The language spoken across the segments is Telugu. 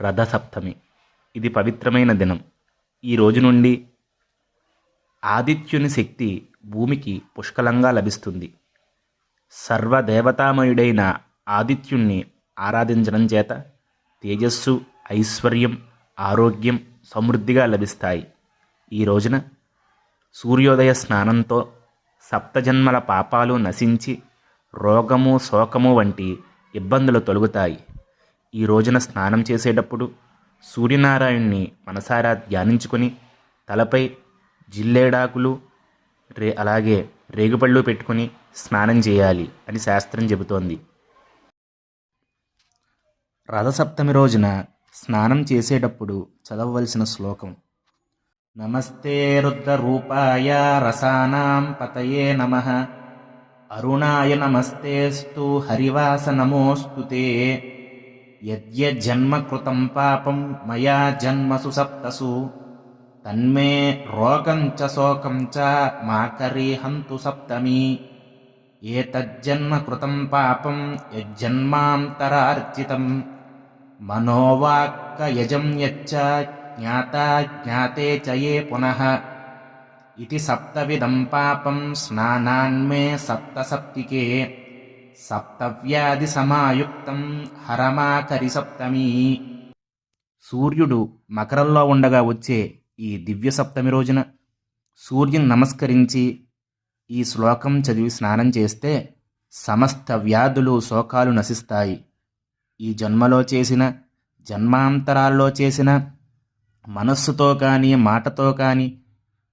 రథసప్తమి. ఇది పవిత్రమైన దినం. ఈ రోజు నుండి ఆదిత్యుని శక్తి భూమికి పుష్కలంగా లభిస్తుంది. సర్వదేవతామయుడైన ఆదిత్యుణ్ణి ఆరాధించడం చేత తేజస్సు ఐశ్వర్యం ఆరోగ్యం సమృద్ధిగా లభిస్తాయి. ఈ రోజున సూర్యోదయ స్నానంతో సప్తజన్మల పాపాలు నశించి రోగము శోకము వంటి ఇబ్బందులు తొలగుతాయి. ఈ రోజున స్నానం చేసేటప్పుడు సూర్యనారాయణ్ణి మనసారా ధ్యానించుకొని తలపై జిల్లేడాకులు రే అలాగే రేగుపళ్ళు పెట్టుకొని స్నానం చేయాలి అని శాస్త్రం చెబుతోంది. రథసప్తమి రోజున స్నానం చేసేటప్పుడు చదవవలసిన శ్లోకం నమస్తే రుద్రరూపాయ రసానాం పతయే నమ అరుణాయ నమస్తేస్తు హరివాస నమోస్తుతే తే పాపం మయా జన్మసు సప్తసు తన్మే రోగం చ శోకం చ మాకరీహంతు సప్తమి. ఏతజ్జన్మ కృతం పాపం యజ్జన్మాంతరార్జితం. మనోవాక్కయజం యచ్చ జ్ఞాతా జ్ఞాతే చ ఏ పునః. ఇది సప్తవిధం పాపం స్నానాన్మే సప్తసప్తికే. సప్తవ్యాధి సమాయుక్తం హరమాకరి సప్తమి. సూర్యుడు మకరంలో ఉండగా వచ్చే ఈ దివ్య సప్తమి రోజున సూర్యుని నమస్కరించి ఈ శ్లోకం చదివి స్నానం చేస్తే సమస్త వ్యాధులు శోకాలు నశిస్తాయి. ఈ జన్మలో చేసిన జన్మాంతరాల్లో చేసిన మనస్సుతో కానీ మాటతో కానీ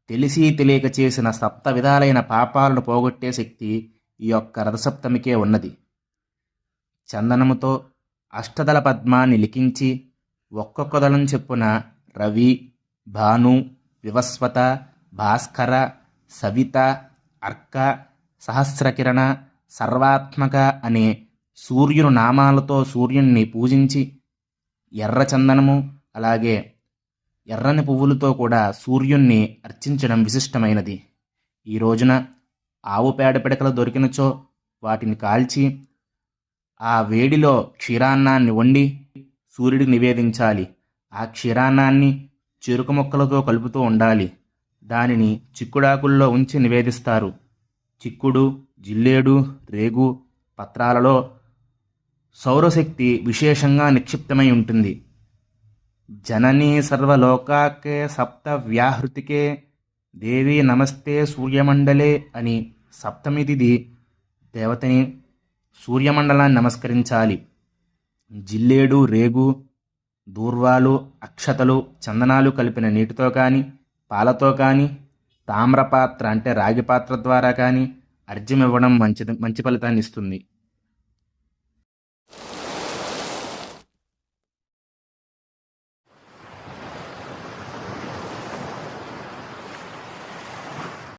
తెలిసి తెలియక చేసిన సప్త విధాలైన పాపాలను పోగొట్టే శక్తి ఈ యొక్క రథసప్తమికే ఉన్నది. చందనముతో అష్టదళ పద్మాన్ని లిఖించి ఒక్కొక్క దళం చెప్పున రవి భాను వివస్వత భాస్కర సవిత అర్క సహస్రకిరణ సర్వాత్మక అనే సూర్యుని నామాలతో సూర్యుణ్ణి పూజించి ఎర్ర చందనము అలాగే ఎర్రని పువ్వులతో కూడా సూర్యుణ్ణి అర్చించడం విశిష్టమైనది. ఈ రోజున ఆవు పేడ పిడకలు దొరికినచో వాటిని కాల్చి ఆ వేడిలో క్షీరాన్నాన్ని వండి సూర్యుడికి నివేదించాలి. ఆ క్షీరాన్నాన్ని చెరుకు మొక్కలతో కలుపుతూ ఉండాలి. దానిని చిక్కుడాకుల్లో ఉంచి నివేదిస్తారు. చిక్కుడు జిల్లేడు రేగు పత్రాలలో సౌరశక్తి విశేషంగా నిక్షిప్తమై ఉంటుంది. జననీ సర్వలోకాకే సప్త వ్యాహృతికే దేవి నమస్తే సూర్యమండలే అని సప్తమి తిథి దేవతని సూర్యమండలాన్ని నమస్కరించాలి. జిల్లేడు రేగు దూర్వాలు అక్షతలు చందనాలు కలిపిన నీటితో కానీ పాలతో కానీ తామ్రపాత్ర అంటే రాగి పాత్ర ద్వారా కానీ అర్జ్యం ఇవ్వడం మంచిది మంచి ఫలితాన్ని ఇస్తుంది.